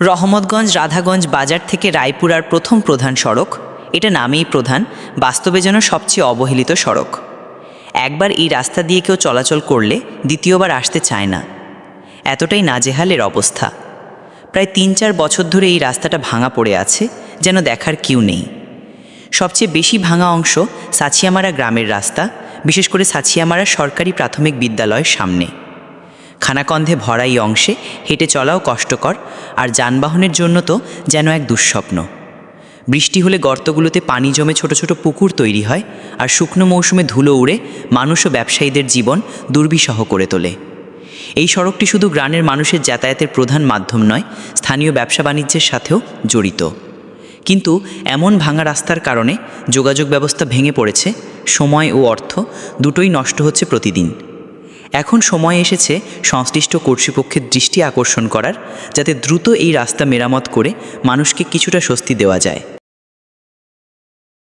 রহমতগঞ্জ রাধাগঞ্জ বাজার থেকে রায়পুরার প্রথম প্রধান সড়ক। এটা নামেই প্রধান, বাস্তবে যেন সবচেয়ে অবহেলিত সড়ক। একবার এই রাস্তা দিয়ে কেউ চলাচল করলে দ্বিতীয়বার আসতে চায় না। এতটাই নাজেহালের অবস্থা। প্রায় তিন চার বছর ধরে এই রাস্তাটা ভাঙা পড়ে আছে, যেন দেখার কিউ নেই। সবচেয়ে বেশি ভাঙা অংশ সাছিয়ামারা গ্রামের রাস্তা, বিশেষ করে সাছিয়ামারা সরকারি প্রাথমিক বিদ্যালয়ের সামনে। খানাকন্ধে ভরা এই অংশে হেঁটে চলাও কষ্টকর, আর যানবাহনের জন্য তো যেন এক দুঃস্বপ্ন। বৃষ্টি হলে গর্তগুলোতে পানি জমে ছোট ছোট পুকুর তৈরি হয়, আর শুকনো মৌসুমে ধুলো উড়ে মানুষ ও ব্যবসায়ীদের জীবন দুর্বিষহ করে তোলে। এই সড়কটি শুধু গ্রামের মানুষের যাতায়াতের প্রধান মাধ্যম নয়, স্থানীয় ব্যবসা বাণিজ্যের সাথেও জড়িত। কিন্তু এমন ভাঙা রাস্তার কারণে যোগাযোগ ব্যবস্থা ভেঙে পড়েছে, সময় ও অর্থ দুটোই নষ্ট হচ্ছে প্রতিদিন। এখন সময় এসেছে সংশ্লিষ্ট কর্তৃপক্ষের দৃষ্টি আকর্ষণ করার, যাতে দ্রুত এই রাস্তা মেরামত করে মানুষকে কিছুটা স্বস্তি দেওয়া যায়।